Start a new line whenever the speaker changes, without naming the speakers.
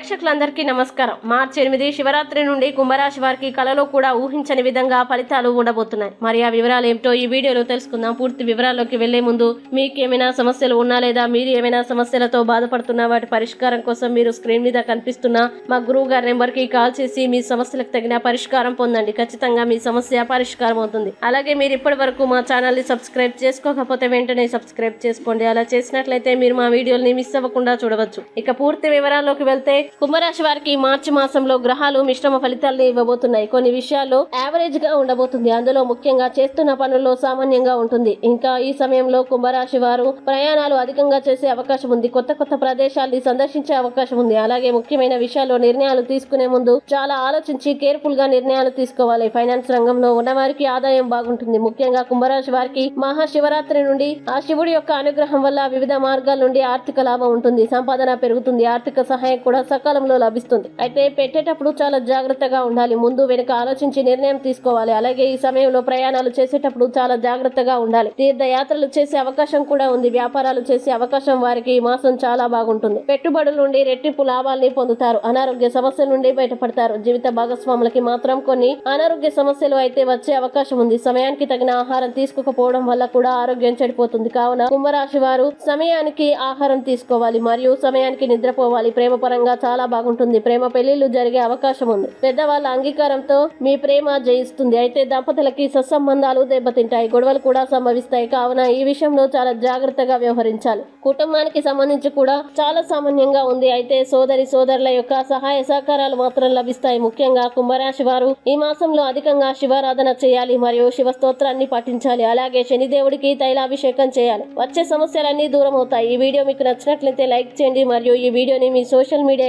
ప్రేక్షకులందరికీ నమస్కారం. మార్చి ఎనిమిది శివరాత్రి నుండి కుంభరాశి వారికి కలలో కూడా ఊహించని విధంగా ఫలితాలు ఉండబోతున్నాయి. మరి ఆ వివరాలు ఏమిటో ఈ వీడియోలో తెలుసుకుందాం. పూర్తి వివరాల్లోకి వెళ్ళే ముందు మీకు ఏమైనా సమస్యలు ఉన్నా లేదా మీరు ఏమైనా సమస్యలతో బాధపడుతున్నా వాటి పరిష్కారం కోసం మీరు స్క్రీన్ మీద కనిపిస్తున్న మా గురువు గారి నెంబర్కి కాల్ చేసి మీ సమస్యలకు తగిన పరిష్కారం పొందండి. ఖచ్చితంగా మీ సమస్య పరిష్కారం అవుతుంది. అలాగే మీరు ఇప్పటి వరకు మా ఛానల్ని సబ్స్క్రైబ్ చేసుకోకపోతే వెంటనే సబ్స్క్రైబ్ చేసుకోండి. అలా చేసినట్లయితే మీరు మా వీడియోని మిస్ అవ్వకుండా చూడవచ్చు. ఇక పూర్తి వివరాల్లోకి వెళ్తే కుంభరాశి వారికి మార్చి మాసంలో గ్రహాలు మిశ్రమ ఫలితాలను ఇవ్వబోతున్నాయి. కొన్ని విషయాల్లో యావరేజ్గా ఉండబోతుంది. అందులో ముఖ్యంగా చేస్తున్న పనుల్లో సామాన్యంగా ఉంటుంది. ఇంకా ఈ సమయంలో కుంభరాశి వారు ప్రయాణాలు అధికంగా చేసే అవకాశం ఉంది. కొత్త కొత్త ప్రదేశాల్ని సందర్శించే అవకాశం ఉంది. అలాగే ముఖ్యమైన విషయాల్లో నిర్ణయాలు తీసుకునే ముందు చాలా ఆలోచించి కేర్ఫుల్గా నిర్ణయాలు తీసుకోవాలి. ఫైనాన్స్ రంగంలో ఉన్నవారికి ఆదాయం బాగుంటుంది. ముఖ్యంగా కుంభరాశి వారికి మహాశివరాత్రి నుండి ఆ శివుడి యొక్క అనుగ్రహం వల్ల వివిధ మార్గాల నుండి ఆర్థిక లాభం ఉంటుంది. సంపాదన పెరుగుతుంది. ఆర్థిక సహాయం కూడా సకాలంలో లభిస్తుంది. అయితే పెట్టేటప్పుడు చాలా జాగ్రత్తగా ఉండాలి. ముందు వెనుక ఆలోచించి నిర్ణయం తీసుకోవాలి. అలాగే ఈ సమయంలో ప్రయాణాలు చేసేటప్పుడు చాలా జాగ్రత్తగా ఉండాలి. తీర్థయాత్రలు చేసే అవకాశం కూడా ఉంది. వ్యాపారాలు చేసే అవకాశం వారికి ఈ మాసం చాలా బాగుంటుంది. పెట్టుబడుల నుండి రెట్టింపు లాభాల్ని పొందుతారు. అనారోగ్య సమస్యల నుండి బయటపడతారు. జీవిత భాగస్వాములకి మాత్రం కొన్ని అనారోగ్య సమస్యలు అయితే వచ్చే అవకాశం ఉంది. సమయానికి తగిన ఆహారం తీసుకోకపోవడం వల్ల కూడా ఆరోగ్యం చెడిపోతుంది. కావున కుంభరాశి వారు సమయానికి ఆహారం తీసుకోవాలి. మరియు సమయానికి నిద్రపోవాలి. ప్రేమపరంగా చాలా బాగుంటుంది. ప్రేమ పెళ్ళిళ్ళు జరిగే అవకాశం ఉంది. పెద్దవాళ్ళ అంగీకారంతో మీ ప్రేమ జయిస్తుంది. అయితే దంపతులకి సత్సంబంధాలు దెబ్బతింటాయి. గొడవలు కూడా సంభవిస్తాయి. కావున ఈ విషయంలో చాలా జాగ్రత్తగా వ్యవహరించాలి. కుటుంబానికి సంబంధించి కూడా చాలా సామాన్యంగా ఉంది. అయితే సోదరి సోదరుల యొక్క సహాయ సహకారాలు మాత్రం లభిస్తాయి. ముఖ్యంగా కుంభరాశి వారు ఈ మాసంలో అధికంగా శివారాధన చేయాలి మరియు శివ స్తోత్రాన్ని పఠించాలి అలాగే శనిదేవుడికి తైలాభిషేకం చేయాలి. వచ్చే సమస్యలన్నీ దూరం అవుతాయి ఈ వీడియో మీకు నచ్చినట్లయితే లైక్ చేయండి. మరియు ఈ వీడియోని మీ సోషల్ మీడియా